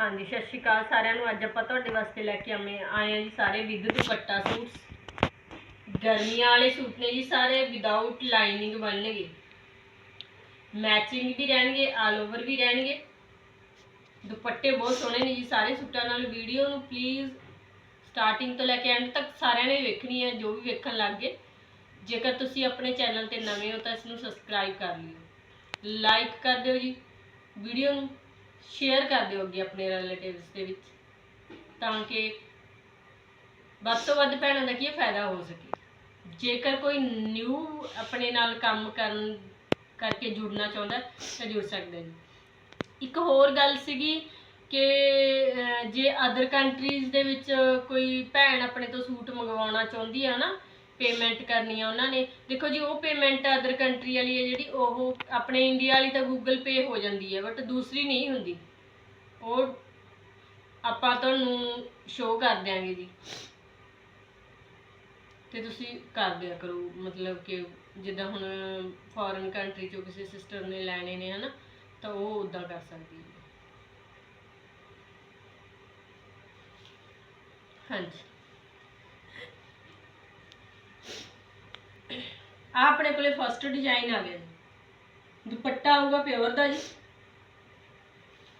ਹਾਂਜੀ, ਸਤਿ ਸ਼੍ਰੀ ਅਕਾਲ ਸਾਰਿਆਂ ਨੂੰ। ਅੱਜ ਆਪਾਂ ਤੁਹਾਡੇ ਵਾਸਤੇ ਲੈ ਕੇ ਆਵੇਂ ਆਏ ਆ ਜੀ ਸਾਰੇ ਵਿਦ ਦੁਪੱਟਾ ਸੂਟਸ। ਗਰਮੀਆਂ ਵਾਲੇ ਸੂਟ ਨੇ ਜੀ ਸਾਰੇ ਵਿਦਆਊਟ ਲਾਈਨਿੰਗ ਬਣਨਗੇ। ਮੈਚਿੰਗ ਵੀ ਰਹਿਣਗੇ ਆਲ ਓਵਰ ਵੀ ਰਹਿਣਗੇ। ਦੁਪੱਟੇ ਬਹੁਤ ਸੋਹਣੇ ਨੇ ਜੀ ਸਾਰੇ ਸੂਟਾਂ ਨਾਲ। ਵੀਡੀਓ ਨੂੰ ਪਲੀਜ਼ ਸਟਾਰਟਿੰਗ ਤੋਂ ਲੈ ਕੇ ਐਂਡ ਤੱਕ ਸਾਰਿਆਂ ਨੇ ਵੇਖਣੀ ਹੈ, ਜੋ ਵੀ ਵੇਖਣ ਲੱਗ ਗਏ। ਜੇਕਰ ਤੁਸੀਂ ਆਪਣੇ ਚੈਨਲ ਤੇ ਨਵੇਂ ਹੋ ਤਾਂ ਇਸ ਨੂੰ ਸਬਸਕ੍ਰਾਈਬ ਕਰ ਲਿਓ। ਲਾਈਕ ਕਰ ਦਿਓ ਜੀ। ਵੀਡੀਓ ਨੂੰ ਸ਼ੇਅਰ ਕਰ ਦਿਓ ਅੱਗੇ ਆਪਣੇ ਰਿਲੇਟਿਵਸ ਦੇ ਵਿੱਚ, ਤਾਂ ਕਿ ਵੱਧ ਤੋਂ ਵੱਧ ਭੈਣਾਂ ਦਾ ਕੀ ਫਾਇਦਾ ਹੋ ਸਕੇ। ਜੇਕਰ ਕੋਈ ਨਿਊ ਆਪਣੇ ਨਾਲ ਕੰਮ ਕਰਨ ਕਰਕੇ ਜੁੜਨਾ ਚਾਹੁੰਦਾ, ਤਾਂ ਜੁੜ ਸਕਦਾ ਜੀ। ਇੱਕ ਹੋਰ ਗੱਲ ਸੀਗੀ ਕਿ ਜੇ ਅਦਰ ਕੰਟਰੀਜ਼ ਦੇ ਵਿੱਚ ਕੋਈ ਭੈਣ ਆਪਣੇ ਤੋਂ ਸੂਟ ਮੰਗਵਾਉਣਾ ਚਾਹੁੰਦੀ ਆ ਨਾ ਪੇਮੈਂਟ ਕਰਨੀ ਆ ਉਹਨਾਂ ਨੇ। ਦੇਖੋ ਜੀ, ਉਹ ਪੇਮੈਂਟ ਅਦਰ ਕੰਟਰੀ ਵਾਲੀ ਹੈ ਜਿਹੜੀ, ਉਹ ਆਪਣੇ ਇੰਡੀਆ ਵਾਲੀ ਤਾਂ ਗੂਗਲ ਪੇ ਹੋ ਜਾਂਦੀ ਹੈ ਬਟ ਦੂਸਰੀ ਨਹੀਂ ਹੁੰਦੀ। ਉਹ ਆਪਾਂ ਤੁਹਾਨੂੰ ਸ਼ੋਅ ਕਰ ਦਿਆਂਗੇ ਜੀ। ਤੇ ਤੁਸੀਂ ਕਰ ਦਿਆ ਕਰੋ, ਮਤਲਬ ਕਿ ਜਿੱਦਾਂ ਹੁਣ ਫੋਰਨ ਕੰਟਰੀ ਚੋਂ ਕਿਸੇ ਸਿਸਟਰ ਨੇ ਲੈਣੇ ਨੇ, ਹਨਾ, ਤਾਂ ਉਹ ਉਦਾਂ ਕਰ ਸਕਦੀ ਹੈ। ਹਾਂਜੀ। ਆ ਆਪਣੇ ਕੋਲੇ ਫਸਟ ਡਿਜ਼ਾਈਨ ਆ ਗਿਆ ਜੀ। ਦੁਪੱਟਾ ਆਊਗਾ ਪਿਓਰ ਦਾ ਜੀ।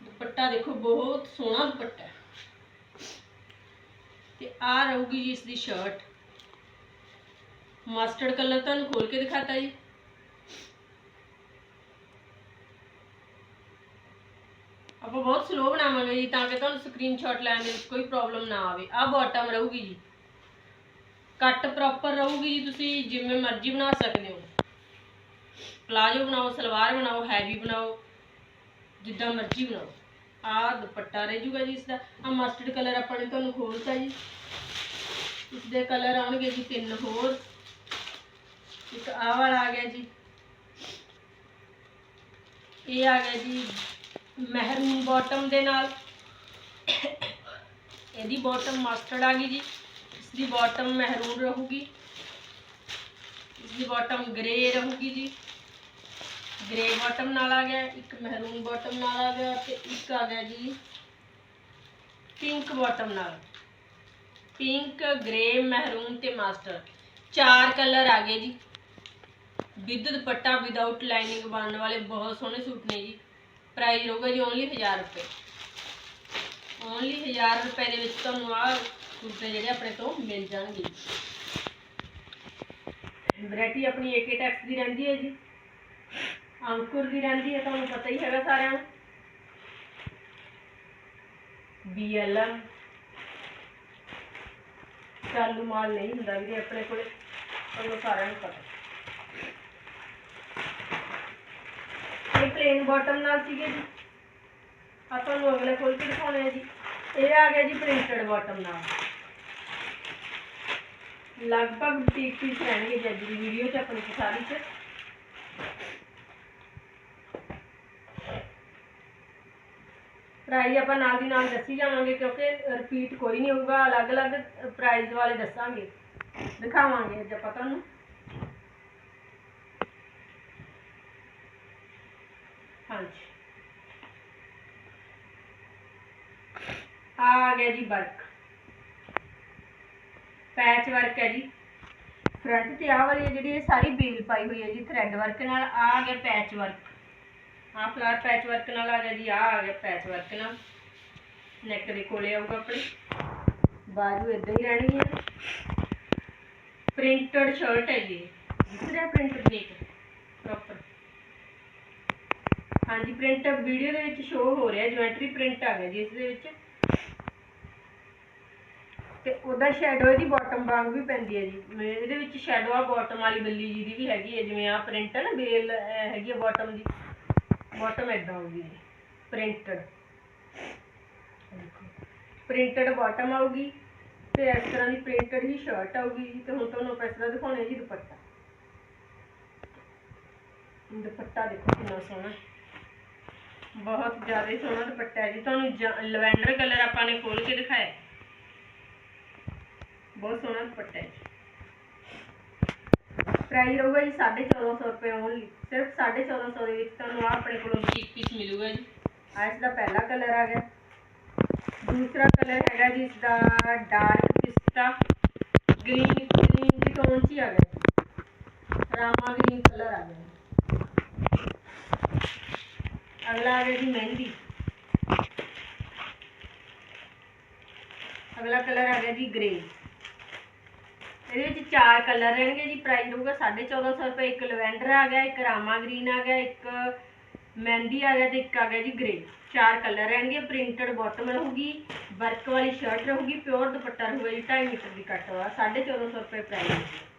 ਦੁਪੱਟਾ ਦੇਖੋ, ਬਹੁਤ ਸੋਹਣਾ ਦੁਪੱਟਾ ਹੈ। ਤੇ ਆ ਰਹੂਗੀ ਜੀ ਇਸ ਦੀ ਸ਼ਰਟ ਮਸਟਰਡ ਕਲਰ ਤੁਹਾਨੂੰ ਖੋਲ ਕੇ ਦਿਖਾਤਾ ਜੀ। ਆਪਾਂ ਬਹੁਤ ਸਲੋ ਬਣਾਵਾਂਗੇ ਜੀ, ਤਾਂ ਕਿ ਤੁਹਾਨੂੰ ਸਕਰੀਨਸ਼ਾਟ ਲੈਣ ਦੇ ਵਿੱਚ ਕੋਈ ਪ੍ਰੋਬਲਮ ਨਾ ਆਵੇ। ਆ ਬਾਟਮ ਰਹੂਗੀ ਜੀ। ਕੱਟ ਪ੍ਰੋਪਰ ਰਹੂਗੀ ਜੀ ਤੁਸੀਂ, ਜਿਵੇਂ ਮਰਜ਼ੀ ਬਣਾ ਸਕਦੇ ਹੋ। ਪਲਾਜੋ ਬਣਾਓ, ਸਲਵਾਰ ਬਣਾਓ, ਹੈਵੀ ਬਣਾਓ, ਜਿੱਦਾਂ ਮਰਜ਼ੀ ਬਣਾਓ। ਆ ਦੁਪੱਟਾ ਰਹਿ ਜੂਗਾ ਜੀ ਇਸ ਦਾ ਆ ਮਸਟਰਡ ਕਲਰ ਆਪਾਂ ਨੇ ਤੁਹਾਨੂੰ ਖੋਲਤਾ ਜੀ। ਇਸ ਦੇ ਕਲਰ ਆਉਣਗੇ ਜੀ ਤਿੰਨ ਹੋਰ। ਇੱਕ ਆ ਵਾਲਾ ਆ ਗਿਆ ਜੀ। ਇਹ ਆ ਗਿਆ ਜੀ ਮਹਿਰੂਨ ਬਾਟਮ ਦੇ ਨਾਲ। ਇਹਦੀ ਬਾਟਮ ਮਸਟਰਡ ਆ ਗਈ ਜੀ। ਇਸ ਦੀ ਬਾਟਮ ਮਹਿਰੂਨ ਰਹੂਗੀ। ਇਸ ਦੀ ਬਾਟਮ ਗ੍ਰੇ ਰਹੂਗੀ ਜੀ। ਗ੍ਰੇ ਬਾਟਮ ਨਾਲ ਆ ਗਿਆ, ਇੱਕ ਮਹਿਰੂਨ ਬਾਟਮ ਨਾਲ ਆ ਗਿਆ ਤੇ ਇੱਕ ਆ ਗਿਆ ਜੀ ਪਿੰਕ ਬਾਟਮ ਨਾਲ। ਪਿੰਕ ਗ੍ਰੇ ਮਹਿਰੂਨ ਤੇ ਮਾਸਟਰ ਚਾਰ ਕਲਰ ਆ ਗਏ ਜੀ। ਵਿਦ ਦੁਪੱਟਾ ਵਿਦਆਊਟ ਲਾਈਨਿੰਗ ਬਣਨ ਵਾਲੇ ਬਹੁਤ ਸੋਹਣੇ ਸੂਟ ਨੇ ਜੀ। ਪ੍ਰਾਈਸ ਰਹੂਗਾ ਜੀ ਓਨਲੀ 1000 ਰੁਪਏ। ਓਨਲੀ 1000 ਰੁਪਏ ਦੇ ਵਿੱਚ ਤੁਹਾਨੂੰ ਆ ਸੂਟ ਜਿਹੜੇ ਆਪਣੇ ਤੋਂ ਮਿਲ ਜਾਣਗੇ। ਵੈਰਾਈਟੀ ਆਪਣੀ ਏਕੇ ਟੈਕਸ ਦੀ ਰਹਿੰਦੀ ਹੈ ਜੀ। ਅੰਕੁਰ ਦੀ ਰਹਿੰਦੀ ਹੈ, ਤੁਹਾਨੂੰ ਪਤਾ ਹੀ ਹੈਗਾ ਸਾਰਿਆਂ ਨੂੰ। ਬੀਐਲਐਮ ਚਾਲੂ, ਮਾਲ ਨਹੀਂ ਹੁੰਦਾ ਵੀਰੇ, ਆਪਣੇ ਕੋਲੇ। ਤੁਹਾਨੂੰ ਸਾਰਿਆਂ ਨੂੰ ਪਤਾ। ਇਹ ਪਲੇਨ ਬਾਟਮ ਨਾਲ ਸੀਗੇ ਜੀ। ਆ ਤੁਹਾਨੂੰ ਅਗਲੇ ਖੋਲ ਕੇ ਦਿਖਾਉਣੇ ਆ ਜੀ। ਇਹ ਆ ਗਿਆ ਜੀ ਪ੍ਰਿੰਟਡ ਬਾਟਮ ਨਾਲ। ਲਗਭਗ ਬੁਟੀਕ ਪੀਸ ਰਹਿਣਗੇ ਜੀ ਦੀ ਵੀਡੀਓ 'ਚ ਆਪਣੀ ਸਾਰੀ 'ਚ। ਪ੍ਰਾਈਸ ਆਪਾਂ ਨਾਲ ਦੀ ਨਾਲ ਦੱਸੀ ਜਾਵਾਂਗੇ ਕਿਉਂਕਿ ਰਿਪੀਟ ਕੋਈ ਨਹੀਂ ਹੋਊਗਾ, ਅਲੱਗ-ਅਲੱਗ ਪ੍ਰਾਈਜ਼ ਵਾਲੇ ਦੱਸਾਂਗੇ। ਦਿਖਾਵਾਂਗੇ ਅੱਜ ਆਪਾਂ ਤੁਹਾਨੂੰ। ਹਾਂਜੀ। ਆ ਗਿਆ ਜੀ ਵਰਕ ਪੈਚ ਵਰਕ ਹੈ ਜੀ। ਫਰੰਟ ਤੇ ਆਹ ਵਾਲੀ ਹੈ ਜਿਹੜੀ, ਇਹ ਸਾਰੀ ਬੇਲ ਪਾਈ ਹੋਈ ਹੈ ਜੀ ਥ੍ਰੈਡ ਵਰਕ ਨਾਲ। ਆਹ ਆ ਗਿਆ ਪੈਚ ਵਰਕ ਆਹ ਫਲਾਰ ਪੈਚ ਵਰਕ ਨਾਲ ਆ ਗਿਆ ਜੀ, ਆਹ ਆ ਗਿਆ ਪੈਚ ਵਰਕ ਨਾਲ। ਨੈਕ ਦੇ ਕੋਲੇ ਆਊਗਾ ਆਪਣੀ। ਬਾਜੂ ਇਦਾਂ ਹੀ ਰਹਿਣੀ ਹੈ। ਪ੍ਰਿੰਟਡ ਸ਼ਰਟ ਹੈ ਜੀ। ਦਿਖ ਰਿਹਾ ਪ੍ਰਿੰਟਡ ਨੇਕ ਪ੍ਰੋਪਰ ਹਾਂਜੀ ਪ੍ਰਿੰਟ ਵੀਡੀਓ ਦੇ ਵਿੱਚ ਸ਼ੋ ਹੋ ਰਿਹਾ ਜਿਓਮੈਟਰੀ ਪ੍ਰਿੰਟ ਆ ਗਿਆ ਜੀ, ਇਸ ਦੇ ਵਿੱਚ। ਤੇ ਉਹਦਾ ਸ਼ੈਡੋ ਇਹਦੀ ਬਾਟਮ ਵਾਂਗ ਵੀ ਪੈਂਦੀ ਹੈ ਜੀ। ਮੈਂ ਇਹਦੇ ਵਿੱਚ ਸ਼ੈਡੋ ਆ ਬਾਟਮ ਵਾਲੀ ਬੱਲੀ ਜੀ ਦੀ ਵੀ ਹੈਗੀ ਹੈ ਜਿਵੇਂ ਆ ਪ੍ਰਿੰਟ ਨਾ ਬੇਲ ਅਹ, ਹੈਗੀ ਹੈ ਬਾਟਮ ਦੀ। ਬਾਟਮ ਇਦਾਂ ਹੋਊਗੀ ਜੀ ਪ੍ਰਿੰਟਡ ਪ੍ਰਿੰਟਡ ਬਾਟਮ ਆਊਗੀ ਤੇ ਇਸ ਤਰ੍ਹਾਂ ਦੀ ਪ੍ਰਿੰਟਡ ਹੀ ਸ਼ਰਟ ਆਊਗੀ ਜੀ ਤੇ ਹੁਣ ਤੁਹਾਨੂੰ ਆਪਾਂ ਇਸ ਤਰ੍ਹਾਂ ਦਿਖਾਉਣੇ ਜੀ ਦੁਪੱਟਾ। ਦੁਪੱਟਾ ਦੇਖੋ ਕਿੰਨਾ ਸੋਹਣਾ। ਹੈ। ਬਹੁਤ ਜ਼ਿਆਦਾ ਹੀ ਸੋਹਣਾ ਦੁਪੱਟਾ ਹੈ ਜੀ। ਤੁਹਾਨੂੰ ਲਵੈਂਡਰ ਕਲਰ ਆਪਾਂ ਨੇ ਖੋਲ ਕੇ ਦਿਖਾਇਆ। ਬਹੁਤ ਸੋਹਣਾ ਦੁਪੱਟਾ ਹੈ ਪ੍ਰਾਈਸ ਰਹੂਗਾ ਜੀ 1450 ਰੁਪਏ ਓਨਲੀ ਸਿਰਫ 1450 ਦੇ ਵਿੱਚ ਤੁਹਾਨੂੰ ਆਹ ਆਪਣੇ ਕੋਲੋਂ ਬੁਟੀਕ ਪੀਸ ਮਿਲੂਗਾ ਜੀ। ਆ ਇਸ ਦਾ ਪਹਿਲਾ ਕਲਰ ਆ ਗਿਆ। ਦੂਸਰਾ ਕਲਰ ਹੈਗਾ ਜੀ ਇਸ ਦਾ ਡਾਰਕ ਪਿਸਤਾ ਗ੍ਰੀਨ ਗ੍ਰੀਨ ਦੀ ਟੋਨ ਚ ਆ ਗਿਆ। ਰਾਮਾ ਗ੍ਰੀਨ ਕਲਰ ਆ ਗਿਆ। ਅਗਲਾ ਆ ਗਿਆ ਜੀ ਮਹਿੰਦੀ। ਅਗਲਾ ਕਲਰ ਆ ਗਿਆ ਜੀ ਗ੍ਰੇ ਇਹਦੇ ਵਿੱਚ ਚਾਰ ਕਲਰ ਰਹਿਣਗੇ ਜੀ ਪ੍ਰਾਈਸ ਹੋਊਗਾ 1450 ਰੁਪਏ, ਇੱਕ ਲਵੈਂਡਰ ਆ ਗਿਆ, ਇੱਕ ਰਾਮਾ ਗ੍ਰੀਨ ਆ ਗਿਆ, ਇੱਕ ਮਹਿੰਦੀ ਆ ਗਿਆ ਤੇ ਇੱਕ ਆ ਗਿਆ ਜੀ ਗ੍ਰੇ ਚਾਰ ਕਲਰ ਰਹਿਣਗੇ ਪ੍ਰਿੰਟਡ ਬਾਟਮ ਰਹੂਗੀ ਵਰਕ ਵਾਲੀ ਸ਼ਰਟ ਰਹੂਗੀ ਪਿਓਰ ਦੁਪੱਟਾ ਰਹੂਗਾ ਜੀ 2.5 ਮੀਟਰ ਦੀ ਕੱਟ ਵਾ 1450 ਰੁਪਏ ਪ੍ਰਾਈਸ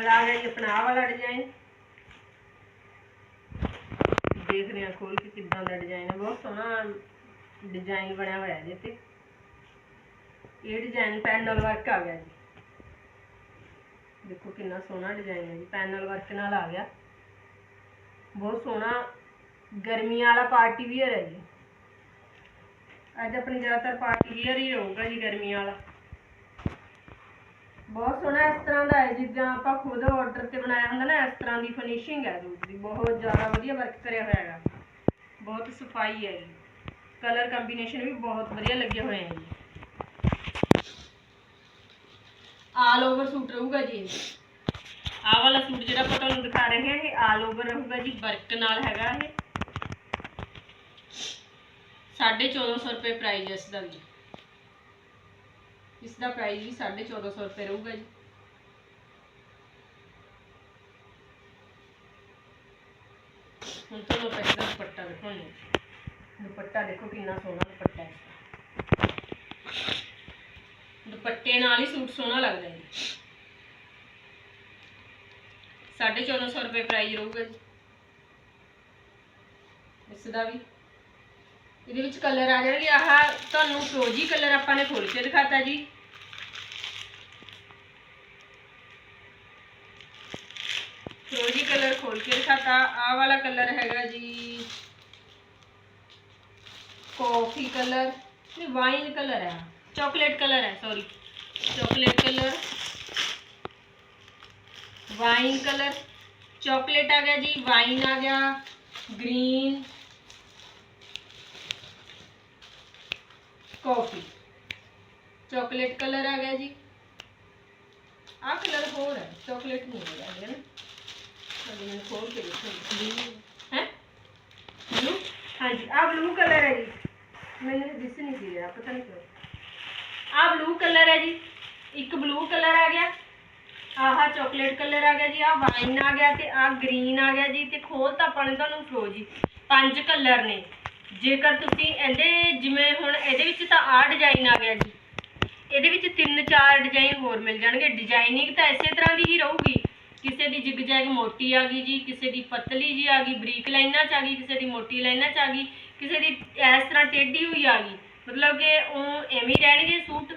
ਅਗਲਾ ਆ ਗਿਆ ਜੀ, ਆਪਣਾ ਆਹ ਵਾਲਾ ਡਿਜ਼ਾਈਨ ਦੇਖ ਰਹੇ ਹਾਂ ਖੋਲ ਕੇ ਕਿੱਦਾਂ ਦਾ ਡਿਜ਼ਾਈਨ ਹੈ। ਬਹੁਤ ਸੋਹਣਾ ਡਿਜ਼ਾਈਨ ਬਣਿਆ ਹੋਇਆ ਇਹਦੇ ਤੇ ਇਹ ਡਿਜ਼ਾਈਨ ਪੈਨਲ ਵਰਕ ਆ ਗਿਆ ਜੀ। ਦੇਖੋ ਕਿੰਨਾ ਸੋਹਣਾ ਡਿਜ਼ਾਈਨ ਹੈ ਜੀ ਪੈਨਲ ਵਰਕ ਨਾਲ ਆ ਗਿਆ। ਬਹੁਤ ਸੋਹਣਾ ਗਰਮੀਆਂ ਵਾਲਾ ਪਾਰਟੀ ਵੀਅਰ ਹੈ ਜੀ। ਅੱਜ ਆਪਣੀ ਜ਼ਿਆਦਾਤਰ ਪਾਰਟੀ ਵੀਅਰ ਹੀ ਹੋਊਗਾ ਜੀ ਗਰਮੀ ਵਾਲਾ। ਬਹੁਤ ਸੋਹਣਾ ਇਸ ਤਰ੍ਹਾਂ ਦਾ ਹੈ ਜਿੱਦਾਂ ਆਪਾਂ ਖੁਦ ਆਰਡਰ ਤੇ ਬਣਾਇਆ ਹੁੰਦਾ ਨਾ ਇਸ ਤਰ੍ਹਾਂ ਦੀ ਫਿਨਿਸ਼ਿੰਗ ਹੈ ਸੂਟ ਦੀ। ਬਹੁਤ ਜ਼ਿਆਦਾ ਵਧੀਆ ਵਰਕ ਕਰਿਆ ਹੋਇਆ ਹੈਗਾ। ਬਹੁਤ ਸਫ਼ਾਈ ਹੈ ਜੀ। ਕਲਰ ਕੰਬੀਨੇਸ਼ਨ ਵੀ ਬਹੁਤ ਵਧੀਆ ਲੱਗੇ ਹੋਏ ਹੈ ਜੀ। ਆਲ ਓਵਰ ਸੂਟ ਰਹੂਗਾ ਜੀ ਆਹ ਵਾਲਾ ਸੂਟ ਜਿਹੜਾ ਆਪਾਂ ਤੁਹਾਨੂੰ ਦਿਖਾ ਰਹੇ ਹਾਂ ਇਹ ਆਲ ਓਵਰ ਰਹੂਗਾ ਜੀ ਵਰਕ ਨਾਲ ਹੈਗਾ ਇਹ। 1450 ਰੁਪਏ ਪ੍ਰਾਈਸ ਹੈ ਇਸ ਦਾ ਵੀ। ਇਸ ਦਾ ਪ੍ਰਾਈਸ ਵੀ 1450 ਰੁਪਏ ਰਹੂਗਾ ਜੀ। ਹੁਣ ਤੁਹਾਨੂੰ ਆਪਾਂ ਦੁਪੱਟਾ ਦਿਖਾਉਂਦੇ ਦੁਪੱਟਾ ਦੇਖੋ ਕਿੰਨਾ ਸੋਹਣਾ ਦੁਪੱਟਾ ਹੈ ਦੁਪੱਟੇ ਨਾਲ ਹੀ ਸੂਟ ਸੋਹਣਾ ਲੱਗਦਾ ਹੈ ਸਾਢੇ 1400 ਰੁਪਏ ਪ੍ਰਾਈਸ ਰਹੂਗਾ ਜੀ। ਇਸ ਦਾ ਵੀ। ਇਹਦੇ ਵਿੱਚ ਕਲਰ ਆ ਜਾਣਗੇ, ਆਹ ਤੁਹਾਨੂੰ ਫਰੋਜੀ ਕਲਰ ਆਪਾਂ ਨੇ ਖੋਲ ਕੇ ਦਿਖਾਤਾ ਜੀ। ਫਰੋਜੀ ਕਲਰ ਖੋਲ ਕੇ ਦਿਖਾਤਾ, ਆਹ ਵਾਲਾ ਕਲਰ ਹੈਗਾ ਜੀ। ਕਾਫੀ ਕਲਰ ਨਹੀਂ ਵਾਈਨ ਕਲਰ ਹੈ ਚਾਕਲੇਟ ਕਲਰ ਹੈ sorry chocolate colour wine colour chocolate ਆ ਗਿਆ ਜੀ ਵਾਈਨ ਆ ਗਿਆ। ਗ੍ਰੀਨ ਕਾਫੀ। ਚਾਕਲੇਟ ਕਲਰ ਆ ਗਿਆ ਜੀ। ਆਹ ਕਲਰ ਹੋਰ ਹੈ ਚਾਕਲੇਟ ਨਹੀਂ ਹੈਗਾ ਇਹ ਨਾ? ਮੈਂ ਖੋਲ ਕੇ ਦੇਖਾਂਗੀ ਹੈ? ਬਲੂ? ਹਾਂਜੀ ਆਹ ਬਲੂ ਕਲਰ ਹੈ ਜੀ। ਮੈਨੂੰ ਦਿਸ ਨਹੀਂ ਸੀ ਰਿਹਾ ਪਤਾ ਨਹੀਂ ਕਿਉਂ। ਆਹ ਬਲੂ ਕਲਰ ਹੈ ਜੀ। ਇੱਕ ਬਲੂ ਕਲਰ ਆ ਗਿਆ। ਆਹ ਚਾਕਲੇਟ ਕਲਰ ਆ ਗਿਆ ਜੀ। ਆਹ ਵਾਈਨ ਆ ਗਿਆ ਤੇ ਆਹ ਗ੍ਰੀਨ ਆ ਗਿਆ ਜੀ। ਤੇ ਖੋਲ ਤਾਂ ਆਪਾਂ ਨੇ ਤੁਹਾਨੂੰ ਫਰੋਜੀ ਪੰਜ ਕਲਰ ਨੇ। ਜੇਕਰ ਤੁਸੀਂ ਇਹਦੇ ਜਿਵੇਂ ਹੁਣ ਇਹਦੇ ਵਿੱਚ ਤਾਂ ਆਹ ਡਿਜ਼ਾਈਨ ਆ ਗਿਆ ਜੀ। ਇਹਦੇ ਵਿੱਚ ਤਿੰਨ ਚਾਰ ਡਿਜ਼ਾਈਨ ਹੋਰ ਮਿਲ ਜਾਣਗੇ। ਡਿਜ਼ਾਈਨਿੰਗ ਤਾਂ ਇਸੇ ਤਰ੍ਹਾਂ ਦੀ ਹੀ ਰਹੂਗੀ। ਕਿਸੇ ਦੀ ਜਿਗ ਜੈਗ ਮੋਟੀ ਆ ਗਈ ਜੀ, ਕਿਸੇ ਦੀ ਪਤਲੀ ਜੀ ਆ ਗਈ, ਬਰੀਕ ਲਾਈਨਾਂ ਚ ਆ ਗਈ, ਕਿਸੇ ਦੀ ਮੋਟੀ ਲਾਈਨਾਂ ਚ ਆ ਗਈ, ਕਿਸੇ ਦੀ ਇਸ ਤਰ੍ਹਾਂ ਟੇਢੀ ਹੋਈ ਆ ਗਈ। ਮਤਲਬ ਕਿ ਉਹ ਐਵੇਂ ਹੀ ਰਹਿਣਗੇ ਸੂਟ।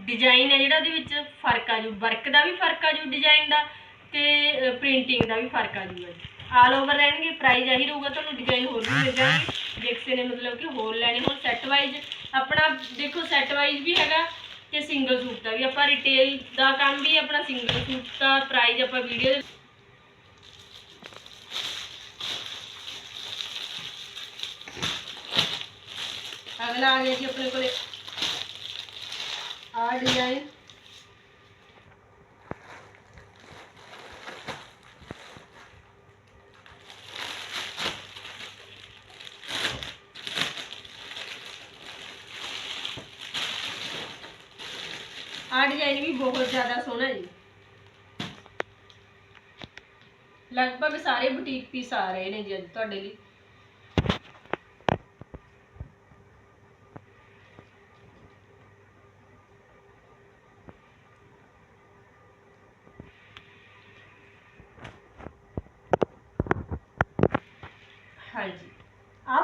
ਡਿਜ਼ਾਈਨ ਹੈ ਜਿਹੜਾ ਉਹਦੇ ਵਿੱਚ ਫ਼ਰਕ ਆ ਜੂ। ਵਰਕ ਦਾ ਵੀ ਫ਼ਰਕ ਆ ਜੂ ਡਿਜ਼ਾਈਨ ਦਾ ਤੇ ਪ੍ਰਿੰਟਿੰਗ ਦਾ ਵੀ ਫ਼ਰਕ ਆ ਜੂਗਾ ਜੀ। ਆਲ ਓਵਰ ਰਹਿਣਗੇ ਪ੍ਰਾਈਸ ਆਹੀ ਰਹੂਗਾ ਤੁਹਾਨੂੰ ਡਿਜ਼ਾਈਨ ਹੋਰ ਵੀ ਮਿਲ ਜਾਣਗੇ ਜੇ ਕਿਸੇ ਨੇ ਮਤਲਬ ਕਿ ਹੋਰ ਲੈਣੇ ਹੋਣ ਸੈੱਟ ਵਾਈਜ਼ ਆਪਣਾ ਦੇਖੋ ਸੈੱਟ ਵਾਈਜ਼ ਵੀ ਹੈਗਾ ਤੇ ਸਿੰਗਲ ਸੂਟ ਦਾ ਵੀ ਆਪਾਂ ਰਿਟੇਲ ਦਾ ਕੰਮ ਵੀ ਆਪਣਾ ਸਿੰਗਲ ਸੂਟ ਦਾ ਪ੍ਰਾਈਸ ਆਪਾਂ ਵੀਡੀਓ ਦੇ ਅਗਲਾ ਆ ਗਿਆ ਜੀ ਆਪਣੇ ਕੋਲੇ ਆ ਡਿਜ਼ਾਈਨ ਆ ਡਿਜ਼ਾਈਨ ਵੀ ਬਹੁਤ ਜ਼ਿਆਦਾ ਸੋਹਣਾ ਜੀ ਲਗਭਗ ਸਾਰੇ ਬੁਟੀਕ ਪੀਸ ਆ ਰਹੇ ਨੇ ਜੀ ਅੱਜ ਤੁਹਾਡੇ ਲਈ।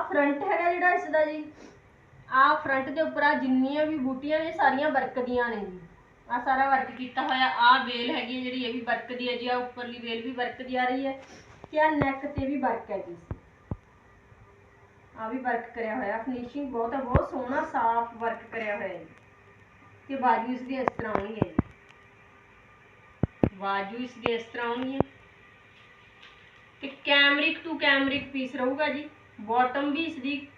ਫਰੰਟ ਹੈਗਾ ਜਿਹੜਾ ਇਸ ਦਾ ਜੀ। ਆ ਫਰੰਟ ਦੇ ਉੱਪਰ ਆ ਜਿੰਨੀਆਂ ਵੀ ਬੂਟੀਆਂ ਨੇ, ਸਾਰੀਆਂ ਵਰਕ ਦੀਆਂ ਨੇ ਜੀ। ਆ ਸਾਰਾ ਵਰਕ ਕੀਤਾ ਹੋਇਆ ਆ ਵੇਲ ਹੈਗੀ ਹੈ ਜਿਹੜੀ, ਇਹ ਵੀ ਵਰਕ ਦੀ ਹੈ ਜੀ। ਆ ਉੱਪਰਲੀ ਵੇਲ ਵੀ ਵਰਕ ਦੀ ਆ ਰਹੀ ਹੈ। ਤੇ ਆ ਨੈਕ ਤੇ ਵੀ ਵਰਕ ਹੈ ਜੀ। ਆ ਵੀ ਵਰਕ ਕਰਿਆ ਹੋਇਆ ਫਿਨਿਸ਼ਿੰਗ ਬਹੁਤ ਹੈ ਬਹੁਤ ਸੋਹਣਾ, ਸਾਫ਼ ਵਰਕ ਕਰਿਆ ਹੋਇਆ ਹੈ ਤੇ ਬਾਜੂ ਇਸ ਦੀ ਇਸ ਤਰ੍ਹਾਂ ਆਉਣੀ ਹੈ ਜੀ। ਬਾਜੂ ਇਸ ਦੀ ਇਸ ਤਰ੍ਹਾਂ ਆਉਣੀ ਹੈ। ਤੇ ਕੈਮਰਿਕ ਟੂ ਕੈਮਰਿਕ ਪੀਸ ਰਹੂਗਾ ਜੀ। ਬਾਟਮ ਵੀ ਇਸ ਦੀ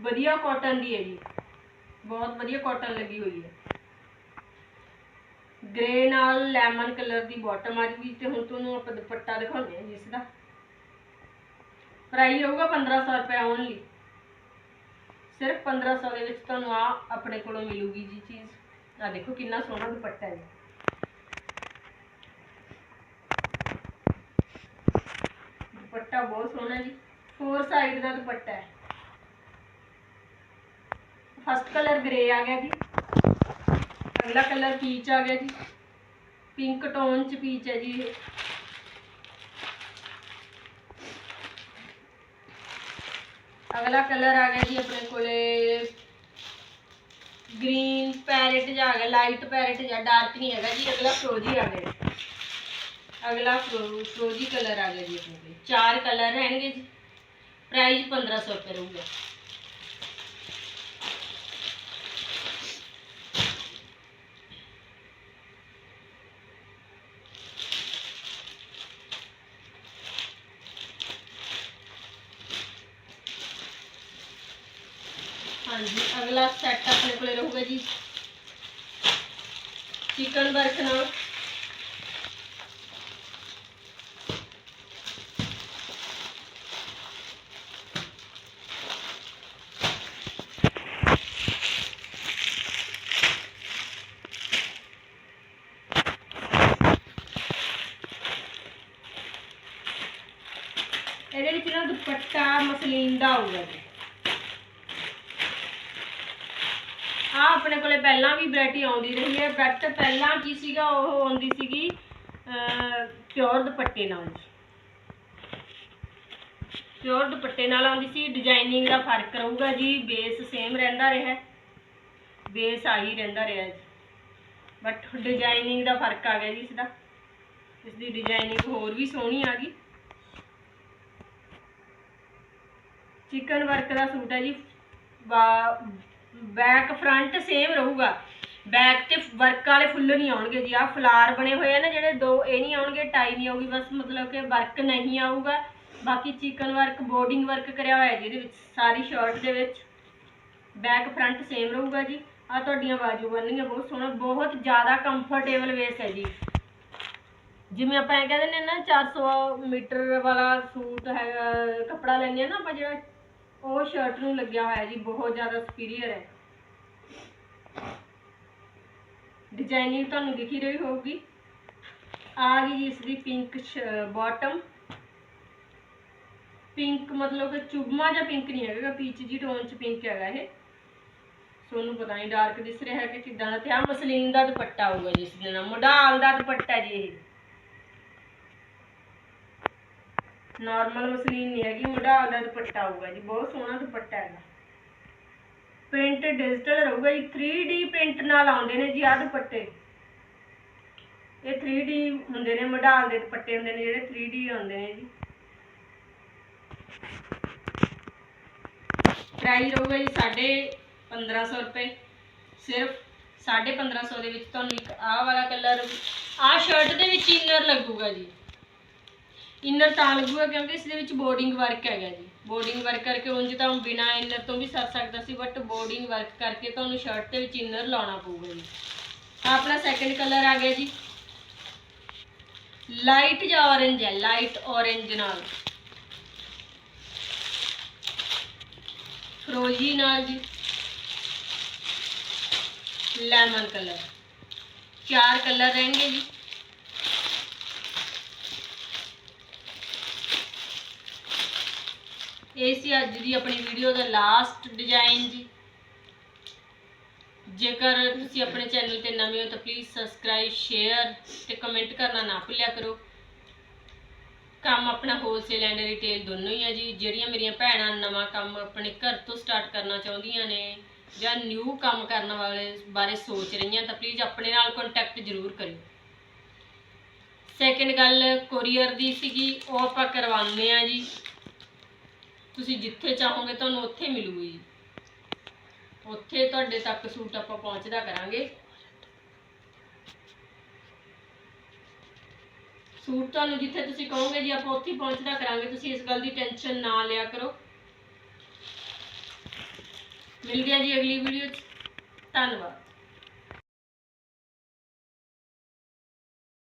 ਵਧੀਆ ਕਾਟਨ ਦੀ ਹੈ ਜੀ। ਬਹੁਤ ਵਧੀਆ ਕਾਟਨ ਲੱਗੀ ਹੋਈ ਹੈ। ਗ੍ਰੇ ਨਾਲ ਲੈਮਨ ਕਲਰ ਦੀ ਬਾਟਮ ਆ ਜੂਗੀ। ਤੇ ਹੁਣ ਤੁਹਾਨੂੰ ਆਪਾਂ ਦੁਪੱਟਾ ਦਿਖਾਉਂਦੇ ਹਾਂ ਜੀ ਇਸ ਦਾ। ਪ੍ਰਾਈਸ ਰਹੂਗਾ 1500 ਰੁਪਏ ਓਨਲੀ ਸਿਰਫ 1500 ਦੇ ਵਿੱਚ ਤੁਹਾਨੂੰ ਆ ਆਪਣੇ ਕੋਲੋਂ ਮਿਲੂਗੀ ਜੀ ਚੀਜ਼। ਆ ਦੇਖੋ ਕਿੰਨਾ ਸੋਹਣਾ ਦੁਪੱਟਾ ਹੈ। ਜੀ ਦੁਪੱਟਾ ਬਹੁਤ ਸੋਹਣਾ ਜੀ। ਫੋਰ ਸਾਈਡ ਦਾ ਦੁਪੱਟਾ ਹੈ। ਫਸਟ ਕਲਰ ਗ੍ਰੇ ਆ ਗਿਆ ਜੀ। ਅਗਲਾ ਕਲਰ ਪੀਚ ਆ ਗਿਆ ਜੀ। ਪਿੰਕ ਟੋਨ ਚ ਪੀਚ ਹੈ ਜੀ ਅਗਲਾ ਕਲਰ ਆ ਗਿਆ ਜੀ ਆਪਣੇ ਕੋਲੇ ਗ੍ਰੀਨ ਪੈਰਟ ਜਿਹਾ ਆ ਗਿਆ ਲਾਈਟ ਪੈਰਟ ਜਿਹਾ ਡਾਰਕ ਨਹੀਂ ਹੈਗਾ ਜੀ, ਅਗਲਾ ਫਰੋਜੀ ਆ ਗਿਆ। ਅਗਲਾ ਫਰੋ- ਫਰੋਜੀ ਕਲਰ ਆ ਗਿਆ ਜੀ ਆਪਣੇ ਕੋਲ। ਚਾਰ ਕਲਰ ਰਹਿਣਗੇ ਜੀ। ਪ੍ਰਾਈਸ 1500 ਰੁਪਏ ਰਹੂਗਾ। ਹਾਂਜੀ, ਅਗਲਾ ਸੈੱਟ ਆਪਣੇ ਕੋਲੇ ਰਹੂਗਾ ਜੀ। ਚਿਕਨ ਵਰਕ ਨਾਲ ਇਹਦੇ ਵਿੱਚ ਨਾ ਦੁਪੱਟਾ ਮਸਲੀਨ ਦਾ ਹੋਊਗਾ ਜੀ। ਆ ਆਪਣੇ ਕੋਲੇ ਪਹਿਲਾਂ ਵੀ ਵੈਰਾਈਟੀ ਆਉਂਦੀ ਰਹੀ ਹੈ। ਬਟ ਪਹਿਲਾਂ ਕੀ ਸੀਗਾ? ਉਹ ਆਉਂਦੀ ਸੀਗੀ ਪਿਓਰ ਦੁਪੱਟੇ ਨਾਲ। ਪਿਓਰ ਦੁਪੱਟੇ ਨਾਲ ਆਉਂਦੀ ਸੀ। ਡਿਜ਼ਾਈਨਿੰਗ ਦਾ ਫ਼ਰਕ ਰਹੂਗਾ ਜੀ। ਬੇਸ ਸੇਮ ਰਹਿੰਦਾ ਰਿਹਾ। ਬੇਸ ਆਹੀ ਰਹਿੰਦਾ ਰਿਹਾ ਜੀ। ਬਟ ਡਿਜ਼ਾਈਨਿੰਗ ਦਾ ਫ਼ਰਕ ਆ ਗਿਆ ਜੀ ਇਸ ਦਾ ਇਸ ਦੀ ਡਿਜ਼ਾਈਨਿੰਗ ਹੋਰ ਵੀ ਸੋਹਣੀ ਆ ਗਈ। ਚਿਕਨ ਵਰਕ ਦਾ ਸੂਟ ਹੈ ਜੀ। ਬੈਕ ਫਰੰਟ ਸੇਮ ਰਹੂਗਾ। ਬੈਕ ਤੇ ਵਰਕ ਵਾਲੇ ਫੁੱਲ ਨਹੀਂ ਆਉਣਗੇ ਜੀ। ਆ ਫਲਾਰ ਬਣੇ ਹੋਏ ਆ ਨਾ ਜਿਹੜੇ ਦੋ, ਇਹ ਨਹੀਂ ਆਉਣਗੇ ਟਾਈ ਨਹੀਂ ਆਊਗੀ, ਬਸ ਮਤਲਬ ਕਿ ਵਰਕ ਨਹੀਂ ਆਊਗਾ। ਬਾਕੀ ਚਿਕਨ ਵਰਕ ਬੋਰਡਿੰਗ ਵਰਕ ਕਰਿਆ ਹੋਇਆ ਜੀ ਇਹਦੇ ਵਿੱਚ, ਸਾਰੀ ਸ਼ਰਟ ਦੇ ਵਿੱਚ। ਬੈਕ ਫਰੰਟ ਸੇਮ ਰਹੂਗਾ ਜੀ। ਆ ਤੁਹਾਡੀਆਂ ਬਾਜੂ ਬਣਨਗੀਆਂ ਬਹੁਤ ਸੋਹਣਾ ਬਹੁਤ ਜ਼ਿਆਦਾ ਕੰਫਰਟੇਬਲ ਵੇਸ ਹੈ ਜੀ। ਜਿਵੇਂ ਆਪਾਂ ਇਹ ਕਹਿੰਦੇ ਨੇ ਨਾ 400 ਮੀਟਰ ਵਾਲਾ ਸੂਟ ਹੈਗਾ, ਕੱਪੜਾ ਲੈਂਦੇ ਆ ਨਾ ਆਪਾਂ ਜਿਹੜਾ ਉਹ ਸ਼ਰਟ ਨੂੰ ਲੱਗਿਆ ਹੋਇਆ ਜੀ, ਬਹੁਤ ਜ਼ਿਆਦਾ ਸੁਪੀਰੀਅਰ ਹੈ। ਡਿਜ਼ਾਈਨਿੰਗ ਤੁਹਾਨੂੰ ਦਿਖ ਹੀ ਰਹੀ ਹੋਊਗੀ। ਆ ਗਈ ਇਸ ਦੀ ਪਿੰਕ ਬਾਟਮ ਪਿੰਕ ਮਤਲਬ ਕਿ ਚੁਬਮਾ ਜਾਂ ਪਿੰਕ ਨਹੀਂ ਹੈਗਾ ਪੀਚ ਜੀ ਟੋਨ ਚ ਪਿੰਕ ਹੈਗਾ ਇਹ। ਸੋਨੂੰ ਪਤਾ ਨਹੀਂ ਡਾਰਕ ਦਿਸ ਰਿਹਾ ਹੈ ਕਿ ਕਿਦਾਂ ਦਾ ਤੇ ਆ ਮਸਲੀਨ ਦਾ ਦੁਪੱਟਾ ਹੋਊਗਾ ਜੀ ਦੇ ਨਾਲ ਮੋਡਾਲ ਦਾ ਦੁਪੱਟਾ ਜੀ ਇਹ। ਨਾਰਮਲ ਮਸਲੀਨ ਨਹੀਂ ਹੈਗੀ ਮੋਡਾਲ ਦਾ ਦੁਪੱਟਾ ਆਊਗਾ ਜੀ, ਬਹੁਤ ਸੋਹਣਾ ਦੁਪੱਟਾ ਹੈਗਾ। ਪ੍ਰਿੰਟ ਡਿਜੀਟਲ ਰਹੂਗਾ ਜੀ 3D ਪ੍ਰਿੰਟ ਨਾਲ ਆਉਂਦੇ ਨੇ ਜੀ ਆ ਦੁਪੱਟੇ। ਇਹ 3D ਹੁੰਦੇ ਨੇ, ਮੋਡਾਲ ਦੇ ਦੁਪੱਟੇ ਹੁੰਦੇ ਨੇ, ਜਿਹੜੇ 3D ਆਉਂਦੇ ਨੇ ਜੀ। ਪ੍ਰਾਈਸ ਰਹੂਗਾ ਜੀ ਸਾਢੇ 1500 ਰੁਪਏ, ਸਿਰਫ ਸਾਢੇ 1500 ਦੇ ਵਿੱਚ ਤੁਹਾਨੂੰ ਇੱਕ ਆਹ ਵਾਲਾ ਕਲਰ ਆਹ ਸ਼ਰਟ ਦੇ ਵਿੱਚ ਇਨਰ ਲੱਗੂਗਾ ਜੀ। ਇਨਰ ਤਾਂ ਲੱਗੂਗਾ ਕਿਉਂਕਿ ਇਸ ਦੇ ਵਿੱਚ ਬੋਰਡਿੰਗ ਵਰਕ ਹੈਗਾ ਜੀ। ਬੋਰਡਿੰਗ ਵਰਕ ਕਰਕੇ ਉਂਝ ਤਾਂ ਬਿਨਾ ਇਨਰ ਤੋਂ ਵੀ ਸਰ ਸਕਦਾ ਸੀ ਬਟ ਬੋਰਡਿੰਗ ਵਰਕ ਕਰਕੇ ਤੁਹਾਨੂੰ ਸ਼ਰਟ ਦੇ ਵਿੱਚ ਇਨਰ ਲਾਉਣਾ ਪਊਗਾ ਜੀ। ਆਪਣਾ ਸੈਕੰਡ ਕਲਰ ਆ ਗਿਆ ਜੀ। ਲਾਈਟ ਜਾਂ orange ਹੈ ਲਾਈਟ orange ਨਾਲ। ਫਰੋਜੀ ਨਾਲ ਜੀ। ਲੈਮਨ ਕਲਰ ਚਾਰ ਕਲਰ ਰਹਿਣਗੇ ਜੀ। ਇਹ ਸੀ ਅੱਜ ਦੀ ਆਪਣੀ ਵੀਡੀਓ ਦਾ ਲਾਸਟ ਡਿਜ਼ਾਈਨ ਜੀ। ਜੇਕਰ ਤੁਸੀਂ ਆਪਣੇ ਚੈਨਲ ਤੇ ਨਵੇਂ ਹੋ ਤਾਂ ਪਲੀਜ਼ ਸਬਸਕ੍ਰਾਈਬ ਸ਼ੇਅਰ ਤੇ ਕਮੈਂਟ ਕਰਨਾ ਨਾ ਭੁੱਲਿਆ ਕਰੋ। ਕੰਮ ਆਪਣਾ ਹੋਲਸੇਲ ਐਂਡ ਰਿਟੇਲ ਦੋਨੋਂ ਹੀ ਆ ਜੀ। ਜਿਹੜੀਆਂ ਮੇਰੀਆਂ ਭੈਣਾਂ ਨਵਾਂ ਕੰਮ ਆਪਣੇ ਘਰ ਤੋਂ ਸਟਾਰਟ ਕਰਨਾ ਚਾਹੁੰਦੀਆਂ ਨੇ ਜਾਂ ਨਿਊ ਕੰਮ ਕਰਨ ਵਾਲੇ ਬਾਰੇ ਸੋਚ ਰਹੀਆਂ ਤਾਂ ਪਲੀਜ਼ ਆਪਣੇ ਨਾਲ ਕੰਟੈਕਟ ਜ਼ਰੂਰ ਕਰਿਓ। ਸੈਕਿੰਡ ਗੱਲ ਕੋਰੀਅਰ ਦੀ ਸੀਗੀ, ਉਹ ਆਪਾਂ ਕਰਵਾਉਂਦੇ ਆ ਜੀ। ਤੁਸੀਂ ਜਿੱਥੇ ਚਾਹੋਗੇ ਤੁਹਾਨੂੰ ਉੱਥੇ ਮਿਲੂਗੀ ਜੀ। ਉੱਥੇ ਤੁਹਾਡੇ ਤੱਕ ਸੂਟ ਆਪਾਂ ਪਹੁੰਚਦਾ ਕਰਾਂਗੇ। ਸੂਟ ਤੁਹਾਨੂੰ ਜਿੱਥੇ ਤੁਸੀਂ ਕਹੋਗੇ ਜੀ, ਆਪਾਂ ਉੱਥੇ ਪਹੁੰਚਦਾ ਕਰਾਂਗੇ। ਤੁਸੀਂ ਇਸ ਗੱਲ ਦੀ ਟੈਨਸ਼ਨ ਨਾ ਲਿਆ ਕਰੋ। ਮਿਲ ਗਿਆ ਜੀ ਅਗਲੀ ਵੀਡੀਓ 'ਚ। ਧੰਨਵਾਦ।